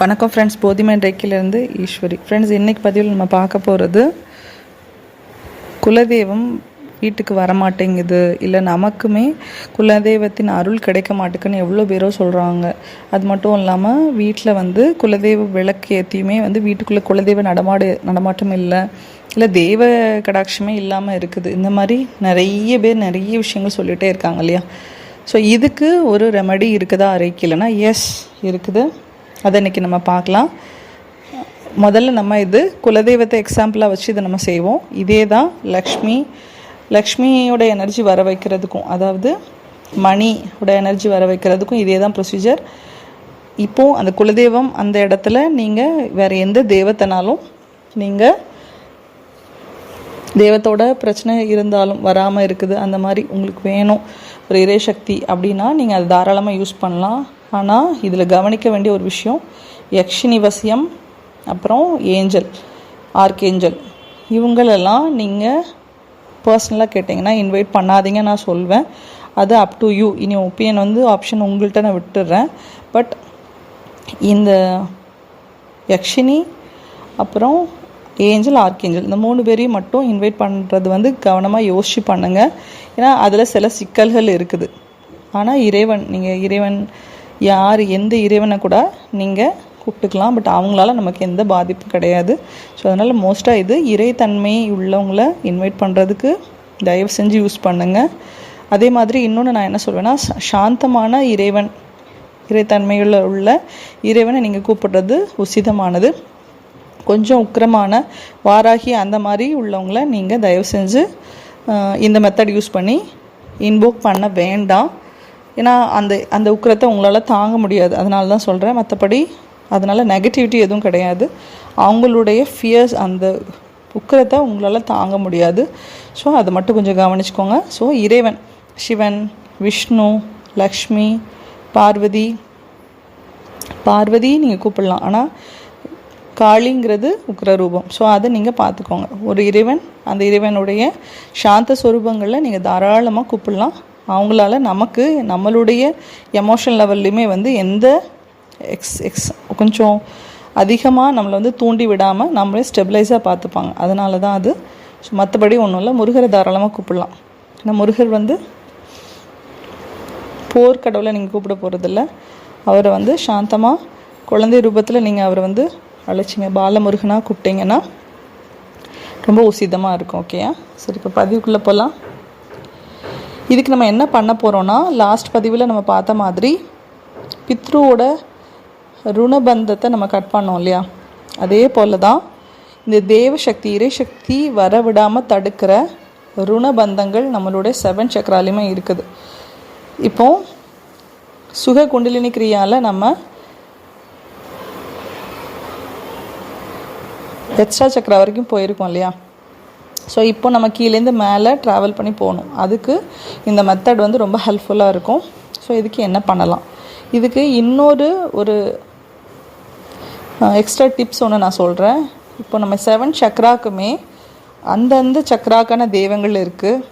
வணக்கம் ஃப்ரெண்ட்ஸ் போதிமை ரேக்கிலேருந்து ஈஸ்வரி. ஃப்ரெண்ட்ஸ் இன்னைக்கு பதிவில் நம்ம பார்க்க போகிறது குலதெய்வம் வீட்டுக்கு வரமாட்டேங்குது. இல்லை நமக்குமே குலதெய்வத்தின் அருள் கிடைக்க மாட்டேங்குன்னு எவ்வளோ பேரோ சொல்கிறாங்க அது மட்டும் இல்லாமல் வீட்டில் வந்து குலதெய்வ விளக்கு ஏற்றியுமே வந்து வீட்டுக்குள்ளே குலதெய்வ நடமாடு நடமாட்டம் இல்லை. இல்லை தெய்வ கடாட்சமே இல்லாமல் இருக்குது. இந்த மாதிரி நிறைய பேர் நிறைய விஷயங்கள் சொல்லிகிட்டே இருக்காங்க இல்லையா? ஸோ இதுக்கு ஒரு ரெமடி இருக்குதா அரைக்கலைன்னா எஸ் இருக்குது. அதை இன்றைக்கி நம்ம பார்க்கலாம். முதல்ல நம்ம இது குலதெய்வத்தை எக்ஸாம்பிளாக வச்சு இதை நம்ம செய்வோம். இதே தான் லக்ஷ்மி. லக்ஷ்மியோட எனர்ஜி வர வைக்கிறதுக்கும் அதாவது மணியோட எனர்ஜி வர வைக்கிறதுக்கும் இதே தான் ப்ரொசீஜர் இப்போது அந்த குலதெய்வம் அந்த இடத்துல நீங்கள் வேறு எந்த தெய்வத்தினாலும் நீங்கள் தெய்வத்தோட பிரச்சனை இருந்தாலும் வராமல் இருக்குது அந்த மாதிரி உங்களுக்கு வேணும். ஒரு இறைசக்தி அப்படின்னா நீங்கள் அதை தாராளமாக யூஸ் பண்ணலாம். ஆனால் இதில் கவனிக்க வேண்டிய ஒரு விஷயம் யக்ஷினி வசியம் அப்புறம் ஏஞ்சல் ஆர்கேஞ்சல் இவங்களெல்லாம் நீங்கள் பர்சனலாக கேட்டிங்கன்னா இன்வைட் பண்ணாதீங்க நான் சொல்வேன். அது அப் டு யூ இனி ஒப்பீனியன் வந்து ஆப்ஷன் உங்கள்கிட்ட நான் விட்டுடுறேன் பட் இந்த யக்ஷினி அப்புறம் ஏஞ்சல் ஆர்கேஞ்சல் இந்த மூணு பேரையும் மட்டும் இன்வைட் பண்ணுறது வந்து கவனமாக யோசிச்சு பண்ணுங்கள் ஏன்னா அதில் சில சிக்கல்கள் இருக்குது. ஆனால் இறைவன் நீங்கள் இறைவன் யார் எந்த இறைவனை கூட நீங்கள் கூப்பிட்டுக்கலாம். பட் அவங்களால நமக்கு எந்த பாதிப்பும் கிடையாது. ஸோ அதனால் மோஸ்ட்டாக இது இறைத்தன்மை உள்ளவங்கள இன்வைட் பண்ணுறதுக்கு தயவு செஞ்சு யூஸ் பண்ணுங்கள் அதே மாதிரி இன்னொன்று நான் என்ன சொல்வேன்னா சாந்தமான இறைவன் இறைத்தன்மையில் உள்ள இறைவனை நீங்கள் கூப்பிடுறது உசிதமானது. கொஞ்சம் உக்கிரமான வாராகி அந்த மாதிரி உள்ளவங்கள நீங்கள் தயவு செஞ்சு இந்த மெத்தட் யூஸ் பண்ணி இன்வோக் பண்ண வேண்டாம். ஏன்னா அந்த அந்த உக்கிரத்தை உங்களால் தாங்க முடியாது. அதனால தான் சொல்கிறேன் மற்றபடி அதனால் நெகட்டிவிட்டி எதுவும் கிடையாது. அவங்களுடைய ஃபியர்ஸ் அந்த உக்கிரத்தை உங்களால் தாங்க முடியாது. ஸோ அதை மட்டும் கொஞ்சம் கவனிச்சுக்கோங்க. ஸோ இறைவன் சிவன் விஷ்ணு லக்ஷ்மி பார்வதி பார்வதி நீங்கள் கூப்பிடலாம். ஆனால் காளிங்கிறது உக்ரரூபம் ஸோ அதை நீங்கள் பார்த்துக்கோங்க. ஒரு இறைவன் அந்த இறைவனுடைய சாந்த ஸ்வரூபங்களில் நீங்கள் தாராளமாக கூப்பிடலாம். அவங்களால நமக்கு நம்மளுடைய எமோஷன் லெவல்லையுமே வந்து எந்த எக்ஸ் எக்ஸ் கொஞ்சம் அதிகமாக நம்மளை வந்து தூண்டி விடாமல் நம்மளே ஸ்டெபிலைஸாக பார்த்துப்பாங்க. அதனால தான் அது ஸோ மற்றபடி ஒன்றும் இல்லை. முருகரை தாராளமாக கூப்பிடலாம். ஏன்னா முருகர் வந்து போர்க்கடவுளை நீங்கள் கூப்பிட போகிறதில்ல அவரை வந்து சாந்தமாக குழந்தை ரூபத்தில் நீங்கள் அவரை வந்து அழைச்சிங்க. பாலமுருகனாக கூப்பிட்டீங்கன்னா ரொம்ப உசிதமாக இருக்கும். ஓகேயா சரி இப்போ பதிவுக்குள்ளே போகலாம் இதுக்கு நம்ம என்ன பண்ண போகிறோன்னா லாஸ்ட் பதிவில் நம்ம பார்த்த மாதிரி பித்ருவோட ருணபந்தத்தை நம்ம கட் பண்ணோம் இல்லையா? அதே போல் தான் இந்த தேவசக்தி இறைசக்தி வர விடாமல் தடுக்கிற ருணபந்தங்கள் நம்மளுடைய செவன் சக்கராலையுமே இருக்குது. இப்போ சுக குண்டலினி கிரியாவில் நம்ம எக்ஸ்ட்ரா சக்கரா வரைக்கும் போயிருக்கோம் இல்லையா? ஸோ இப்போ நம்ம கீழேருந்து மேலே ட்ராவல் பண்ணி போகணும். அதுக்கு இந்த மெத்தட் வந்து ரொம்ப ஹெல்ப்ஃபுல்லாக இருக்கும். ஸோ இதுக்கு என்ன பண்ணலாம்? இதுக்கு இன்னொரு ஒரு எக்ஸ்ட்ரா டிப்ஸ் ஒன்று நான் சொல்கிறேன் இப்போ நம்ம செவன் சக்ராக்குமே அந்தந்த சக்ராக்கான தெய்வங்கள் இருக்குது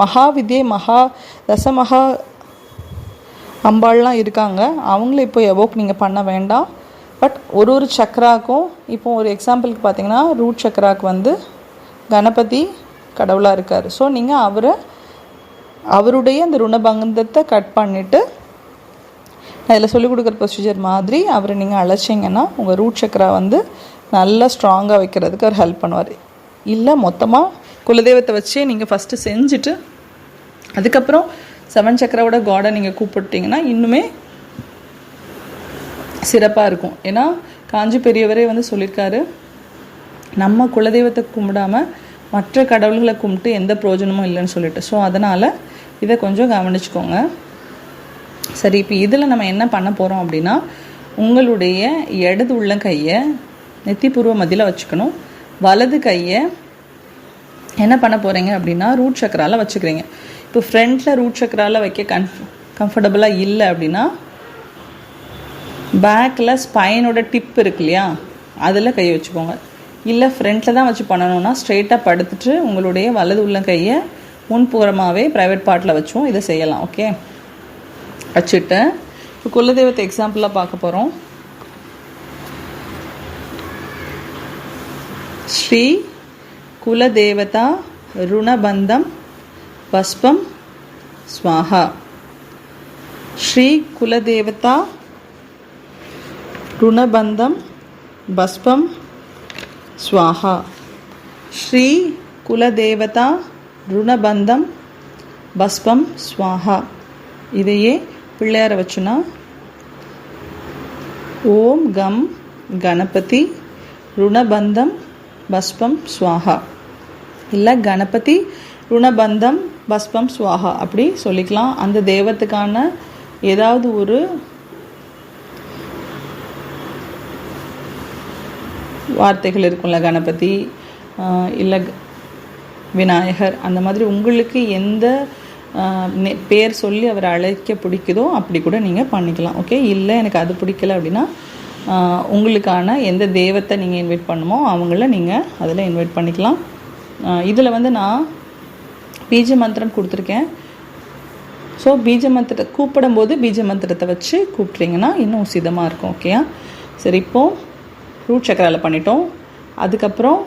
மகாவித்யை மகா தசமகா அம்பாள்லாம் இருக்காங்க. அவங்கள இப்போ எவோக் நீங்கள் பண்ண வேண்டாம். பட் ஒரு ஒரு சக்கராக்கும் இப்போ ஒரு எக்ஸாம்பிளுக்கு பார்த்தீங்கன்னா ரூட் சக்கராக்கு வந்து கணபதி கடவுளாக இருக்கார். ஸோ நீங்கள் அவரை அவருடைய அந்த ருணபங்கத்தை கட் பண்ணிவிட்டு நான் இதில் சொல்லிக் கொடுக்குற ப்ரொசீஜர் மாதிரி அவரை நீங்கள் அழைச்சிங்கன்னா உங்கள் ரூட் சக்கரா வந்து நல்லா ஸ்ட்ராங்காக வைக்கிறதுக்கு அவர் ஹெல்ப் பண்ணுவார். இல்லை மொத்தமாக குலதெய்வத்தை வச்சே நீங்கள் ஃபஸ்ட்டு செஞ்சுட்டு அதுக்கப்புறம் செவன் சக்கராவோட காடை நீங்கள் கூப்பிட்டீங்கன்னா இன்னுமே சிறப்பாக இருக்கும். ஏன்னா காஞ்சி பெரியவரே வந்து சொல்லியிருக்காரு நம்ம குலதெய்வத்தை கும்பிடாம மற்ற கடவுள்களை கும்பிட்டு எந்த பிரயோஜனமும் இல்லைன்னு சொல்லிட்டு. ஸோ அதனால் இதை கொஞ்சம் கவனிச்சுக்கோங்க. சரி இப்போ இதில் நம்ம என்ன பண்ண போகிறோம் அப்படின்னா உங்களுடைய இடது உள்ள கையை நெத்திப்பூர்வ மதியில் வச்சுக்கணும். வலது கையை என்ன பண்ண போகிறீங்க அப்படின்னா ரூட் சக்கரால் வச்சுக்கிறீங்க. இப்போ ஃப்ரண்ட்டில் ரூட் சக்கரால் வைக்க கன்ஃப் கம்ஃபர்டபுளாக இல்லை அப்படின்னா பேக்கில் ஸ்பைனோட டிப் இருக்கு இல்லையா அதில் கை வச்சுக்கோங்க. இல்லை ஃப்ரண்ட்டில் தான் வச்சு பண்ணணும்னா ஸ்ட்ரெயிட்டாக படுத்துட்டு உங்களுடைய வலது உள்ள கையை முன்புறமாகவே ப்ரைவேட் பார்ட்டில் வச்சும் இதை செய்யலாம் ஓகே வச்சுட்டு இப்போ குலதெய்வத்தை எக்ஸாம்பிளாக பார்க்க போகிறோம் ஸ்ரீ குலதேவதா ருணபந்தம் பஸ்பம் ஸ்வாஹா. ஸ்ரீ குலதேவதா ருணபந்தம் பஸ்பம் ஸ்வாஹா. ஸ்ரீ குலதேவதா ருணபந்தம் பஸ்பம் ஸ்வாஹா. இதையே பிள்ளையார வச்சுனா ஓம் கம் கணபதி ருணபந்தம் பஸ்பம் ஸ்வாஹா. இல்லை கணபதி ருணபந்தம் பஸ்பம் ஸ்வாஹா அப்படி சொல்லிக்கலாம். அந்த தெய்வத்துக்கான ஏதாவது ஒரு வார்த்தைகள் இருக்கும்ல கணபதி இல்லை விநாயகர் அந்த மாதிரி உங்களுக்கு எந்த பேர் சொல்லி அவரை அழைக்க பிடிக்குதோ அப்படி கூட நீங்கள் பண்ணிக்கலாம் ஓகே இல்லை எனக்கு அது பிடிக்கல அப்படின்னா உங்களுக்கான எந்த தெய்வத்தை நீங்கள் இன்வைட் பண்ணுமோ அவங்கள நீங்கள் அதில் இன்வைட் பண்ணிக்கலாம். இதில் வந்து நான் பீஜ மந்திரம் கொடுத்துருக்கேன். ஸோ பீஜ மந்திரத்தை கூப்பிடும்போது பீஜ மந்திரத்தை வச்சு கூப்பிட்றீங்கன்னா இன்னும் உசிதமாக இருக்கும் ஓகேயா சரி இப்போது ரூட் சக்கராவில் பண்ணிட்டோம். அதுக்கப்புறம்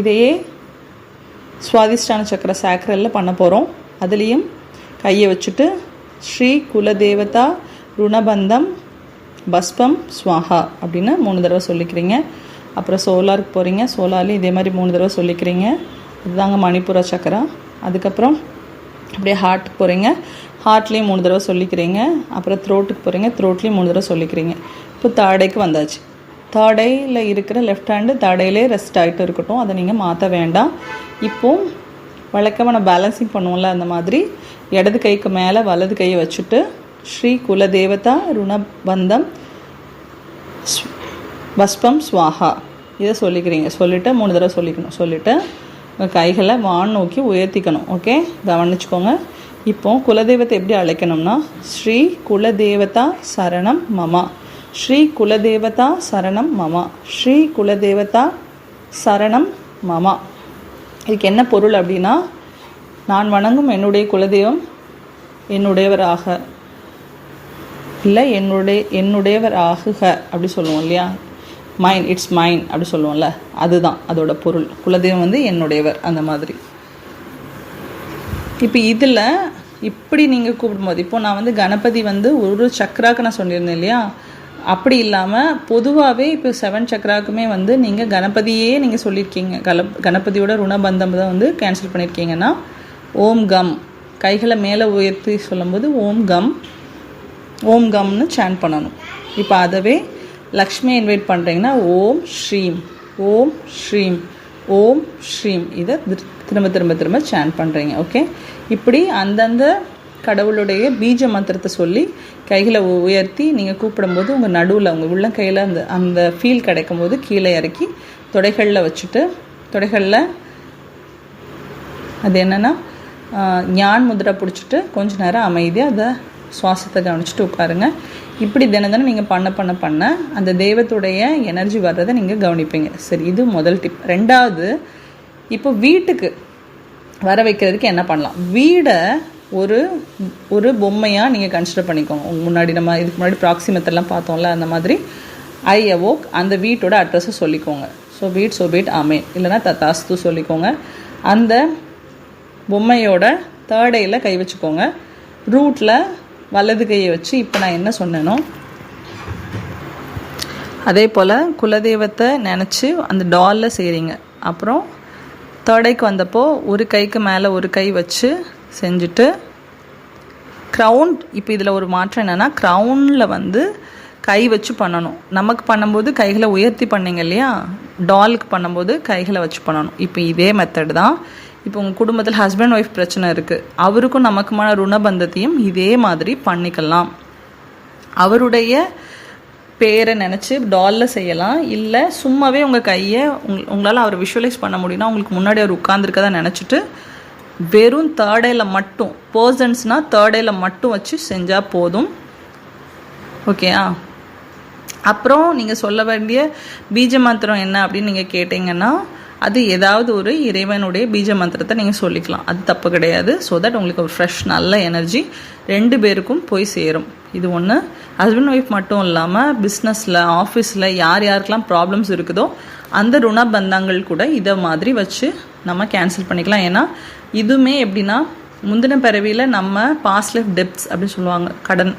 இதையே சுவாதிஷ்டான சக்கர சாக்கரில் பண்ண போகிறோம் அதுலேயும் கையை வச்சுட்டு ஸ்ரீ குலதேவதா ருணபந்தம் பஸ்பம் ஸ்வாஹா அப்படின்னு மூணு தடவை சொல்லிக்கிறீங்க. அப்புறம் சோலாருக்கு போகிறீங்க சோலார்லேயும் இதே மாதிரி மூணு தடவை சொல்லிக்கிறீங்க. அதுதாங்க மணிப்புர சக்கரா. அதுக்கப்புறம் அப்படியே ஹார்ட்டுக்கு போகிறீங்க ஹார்ட்லேயும் மூணு தடவை சொல்லிக்கிறீங்க. அப்புறம் த்ரோட்டுக்கு போகிறீங்க த்ரோட்லேயும் மூணு தடவை சொல்லிக்கிறீங்க. இப்போ தாடைக்கு வந்தாச்சு. தடையில் இருக்கிற லெஃப்ட் ஹேண்டு தடையிலே ரெஸ்ட் ஆகிட்டு இருக்கட்டும். அதை நீங்கள் மாற்ற வேண்டாம். இப்போது வழக்கமாக நம்ம பேலன்சிங் பண்ணுவோம்ல அந்த மாதிரி. இடது கைக்கு மேலே வலது கையை வச்சுட்டு ஸ்ரீ குலதேவதா ருணபந்தம் பஸ்பம் ஸ்வாஹா. இதை சொல்லிக்கிறீங்க. சொல்லிவிட்டு மூணு தடவை சொல்லிக்கணும். சொல்லிவிட்டு உங்கள் கைகளை வான் நோக்கி உயர்த்திக்கணும். ஓகே? கவனிச்சுக்கோங்க. இப்போ குலதெய்வத்தை எப்படி அழைக்கணும்னா ஸ்ரீ குலதேவதா சரணம் மமா. ஸ்ரீ குலதேவதா சரணம் மமா. ஸ்ரீ குலதேவதா சரணம் மமா. இதுக்கு என்ன பொருள் அப்படின்னா நான் வணங்கும் என்னுடைய குலதெய்வம் என்னுடையவராக. இல்லை என்னுடைய என்னுடையவர் ஆகுக அப்படி சொல்லுவோம் இல்லையா? மைன் இட்ஸ் மைன் அப்படி சொல்லுவோம்ல. அதுதான் அதோட பொருள். குலதெய்வம் வந்து என்னுடையவர் அந்த மாதிரி. இப்போ இதில் இப்படி நீங்கள் கூப்பிடும்போது இப்போ நான் வந்து கணபதி வந்து ஒரு சக்கராக்கு நான் சொல்லியிருந்தேன் இல்லையா? அப்படி இல்லாமல் பொதுவாகவே இப்போ செவன் சக்கராக்குமே வந்து நீங்கள் கணபதியே நீங்கள் சொல்லியிருக்கீங்க கல கணபதியோட ருணபந்தம் தான் வந்து கேன்சல் பண்ணியிருக்கீங்கன்னா ஓம் கம். கைகளை மேலே உயர்த்தி சொல்லும்போது ஓம் கம். ஓம் கம்னு சேன் பண்ணணும். இப்போ அதவே லக்ஷ்மி இன்வைட் பண்ணுறீங்கன்னா ஓம் ஸ்ரீம். ஓம் ஸ்ரீம். ஓம் ஸ்ரீம். இதை திரு- திரும்ப திரும்ப திரும்ப சேன் பண்ணுறீங்க ஓகே இப்படி அந்தந்த கடவுளுடைய பீஜ மந்திரத்தை சொல்லி கைகளை உயர்த்தி நீங்கள் கூப்பிடும்போது உங்கள் நடுவில் உங்கள் உள்ளங்கையில் அந்த அந்த ஃபீல் கிடைக்கும் போது கீழே இறக்கி தொடைகளில் வச்சுட்டு தொடைகளில் அது என்னென்னா ஞான் முதிரை பிடிச்சிட்டு கொஞ்ச நேரம் அமைதியாக அதை சுவாசத்தை கவனிச்சுட்டு உட்காருங்க. இப்படி தினம் தினம் நீங்கள் பண்ண பண்ண பண்ண அந்த தெய்வத்துடைய எனர்ஜி வர்றதை நீங்கள் கவனிப்பீங்க. சரி இது முதல் டிப் ரெண்டாவது இப்போ வீட்டுக்கு வர வைக்கிறதுக்கு என்ன பண்ணலாம்? வீடை ஒரு ஒரு பொம்மையாக நீங்கள் கன்சிடர் பண்ணிக்கோங்க. முன்னாடி நம்ம இதுக்கு முன்னாடி ப்ராக்சிமத்தெல்லாம் பார்த்தோம்ல அந்த மாதிரி. ஐ அவோக் அந்த வீட்டோட அட்ரஸை சொல்லிக்கோங்க. ஸோ வீட் ஸோ வீட் அமே இல்லைன்னா தத்தாஸ்து சொல்லிக்கோங்க. அந்த பொம்மையோட தேர்டையில் கை வச்சுக்கோங்க. ரூட்டில் வலது கையை வச்சு இப்போ நான் என்ன சொன்னேனோ அதே போல் குலதெய்வத்தை நினச்சி அந்த டாலில் செய்கிறீங்க அப்புறம் தேர்டைக்கு வந்தப்போ ஒரு கைக்கு மேலே ஒரு கை வச்சு செஞ்சுட்டு க்ரௌன் இப்போ இதில் ஒரு மாற்றம் என்னென்னா க்ரௌனில் வந்து கை வச்சு பண்ணணும். நமக்கு பண்ணும்போது கைகளை உயர்த்தி பண்ணீங்க இல்லையா? டாலுக்கு பண்ணும்போது கைகளை வச்சு பண்ணணும். இப்போ இதே மெத்தட் தான். இப்போ உங்கள் குடும்பத்தில் ஹஸ்பண்ட் ஒய்ஃப் பிரச்சனை இருக்குது அவருக்கும் நமக்குமான ருணபந்தத்தையும் இதே மாதிரி பண்ணிக்கலாம். அவருடைய பேரை நினச்சி டாலில் செய்யலாம். இல்லை சும்மாவே உங்கள் கையை உங் உங்களால் அவரை விஷுவலைஸ் பண்ண முடியும்னா உங்களுக்கு முன்னாடி அவர் உட்காந்துருக்கதான் நினச்சிட்டு வெறும் தேர்டையில் மட்டும் பர்சன்ஸ்னால் தேர்டையில் மட்டும் வச்சு செஞ்சால் போதும். ஓகேயா அப்புறம் நீங்கள் சொல்ல வேண்டிய பீஜ மந்திரம் என்ன அப்படின்னு நீங்கள் கேட்டிங்கன்னா அது ஏதாவது ஒரு இறைவனுடைய பீஜ மந்திரத்தை நீங்கள் சொல்லிக்கலாம். அது தப்பு கிடையாது. ஸோ தட் உங்களுக்கு ஒரு ஃப்ரெஷ் நல்ல எனர்ஜி ரெண்டு பேருக்கும் போய் சேரும். இது ஒன்று ஹஸ்பண்ட் ஒய்ஃப் மட்டும் இல்லாமல் பிஸ்னஸில் ஆஃபீஸில் யார் யாருக்கெல்லாம் ப்ராப்ளம்ஸ் இருக்குதோ அந்த ருண பந்தங்கள் கூட இதை மாதிரி வச்சு நம்ம கேன்சல் பண்ணிக்கலாம். ஏன்னா இதுவுமே எப்படின்னா முந்தின பிறவியில் நம்ம பாஸ்ட் லைஃப் டெப்ட்ஸ் அப்படின்னு சொல்லுவாங்க கடன்.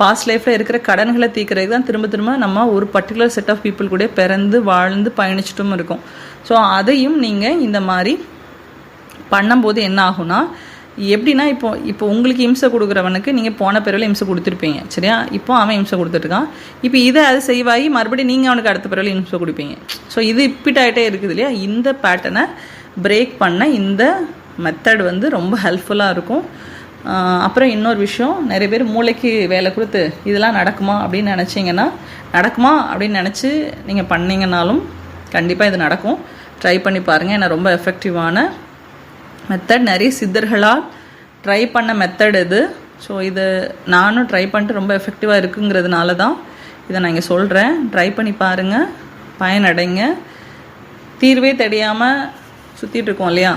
பாஸ்ட் லைஃப்பில் இருக்கிற கடன்களை தீர்க்கறதுக்கு தான் திரும்ப திரும்ப நம்ம ஒரு பர்டிகுலர் செட் ஆஃப் பீப்புள் கூட பிறந்து வாழ்ந்து பயணிச்சிட்டும் இருக்கும். ஸோ அதையும் நீங்கள் இந்த மாதிரி பண்ணும்போது என்ன ஆகும்னா எப்படின்னா இப்போ இப்போ உங்களுக்கு இம்சை கொடுக்குறவனுக்கு நீங்கள் போன பிறவில் இம்சை கொடுத்துருப்பீங்க சரியா? இப்போ அவன் இம்சை கொடுத்துட்ருக்கான். இப்போ இதை அது செய்வாகி மறுபடியும் நீங்கள் அவனுக்கு அடுத்த பிறவில் இம்சை கொடுப்பீங்க. ஸோ இது ரிப்பீட் இருக்குது இல்லையா? இந்த பேட்டர்னை பிரேக் பண்ண இந்த மெத்தட் வந்து ரொம்ப ஹெல்ப்ஃபுல்லாக இருக்கும். அப்புறம் இன்னொரு விஷயம் நிறைய பேர் மூளைக்கு வேலை கொடுத்து இதெல்லாம் நடக்குமா அப்படின்னு நினச்சிங்கன்னா நடக்குமா அப்படின்னு நினச்சி நீங்கள் பண்ணிங்கனாலும் கண்டிப்பாக இது நடக்கும். ட்ரை பண்ணி பாருங்கள் ஏன்னா ரொம்ப எஃபெக்டிவான மெத்தட் நிறைய சித்தர்களால் ட்ரை பண்ண மெத்தட் இது. ஸோ இது நானும் ட்ரை பண்ணிட்டு ரொம்ப எஃபெக்டிவாக இருக்குங்கிறதுனால தான் இதை நான் இங்கே சொல்கிறேன் ட்ரை பண்ணி பாருங்கள் பயனடைங்க. தீர்வே தெரியாமல் சுற்றிட்டு இருக்கோம் இல்லையா?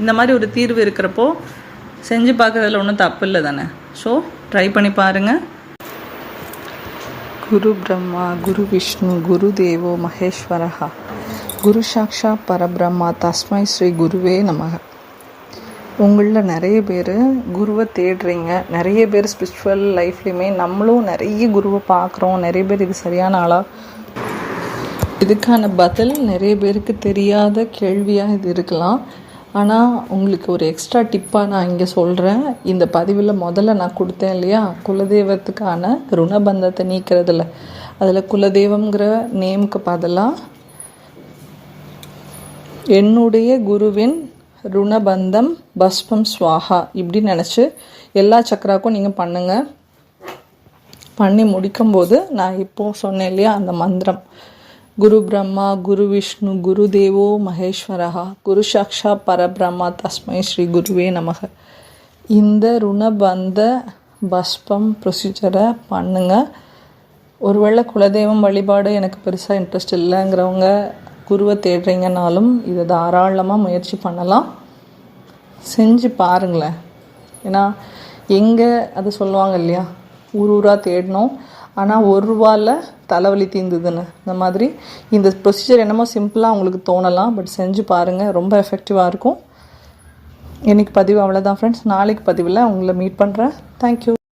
இந்த மாதிரி ஒரு தீர்வு இருக்கிறப்போ செஞ்சு பார்க்குறதுல ஒன்றும் தப்பு இல்லை தானே? ஸோ ட்ரை பண்ணி பாருங்கள் குரு பிரம்மா குரு விஷ்ணு குரு தேவோ மகேஸ்வரஹா. குரு சாக்ஷா பரபிரம்மா தஸ்மை ஸ்ரீ குருவே நமக. உங்களில் நிறைய பேர் குருவை தேடுறீங்க. நிறைய பேர் ஸ்பிரிச்சுவல் லைஃப்லையுமே நம்மளும் நிறைய குருவை பார்க்குறோம். நிறைய பேர் இது சரியான ஆளா. இதுக்கான பதில் நிறைய பேருக்கு தெரியாத கேள்வியாக இது இருக்கலாம். ஆனால் உங்களுக்கு ஒரு எக்ஸ்ட்ரா டிப்பாக நான் இங்கே சொல்கிறேன் இந்த பதிவில் முதல்ல நான் கொடுத்தேன் இல்லையா? குலதெய்வத்துக்கான ருணபந்தத்தை நீக்கிறதுல. அதில் குலதெய்வங்கிற நேமுக்கு பதிலாக என்னுடைய குருவின் ருணபந்தம் பஸ்பம் ஸ்வாஹா இப்படி நினச்சி எல்லா சக்கராக்கும் நீங்கள் பண்ணுங்கள் பண்ணி முடிக்கும்போது நான் இப்போ சொன்னேன் இல்லையா அந்த மந்திரம். குரு பிரம்மா குரு விஷ்ணு குரு தேவோ மகேஸ்வரஹா. குரு சாக்ஷா பரபிரம்மா தஸ்மை ஸ்ரீ குருவே நமக. இந்த ருணபந்த பஸ்பம் ப்ரொசீஜரை பண்ணுங்க. ஒருவேளை குலதெய்வம் வழிபாடு எனக்கு பெருசாக இன்ட்ரெஸ்ட் இல்லைங்கிறவங்க குருவை தேடுறீங்கனாலும் இதை தாராளமாக முயற்சி பண்ணலாம். செஞ்சு பாருங்களேன். ஏன்னா எங்கே அது சொல்லுவாங்க இல்லையா? ஊர் ஊராக தேடினோம் ஆனால் ஒரு ரூபாவில் தலைவலி தீர்ந்துதுன்னு இந்த மாதிரி இந்த ப்ரொசீஜர் என்னமோ சிம்பிளாக உங்களுக்கு தோணலாம் பட் செஞ்சு பாருங்கள் ரொம்ப எஃபெக்டிவாக இருக்கும். இன்றைக்கி பதிவு அவ்வளோதான் ஃப்ரெண்ட்ஸ் நாளைக்கு பதிவில் உங்களை மீட் பண்ணுறேன் தேங்க்யூ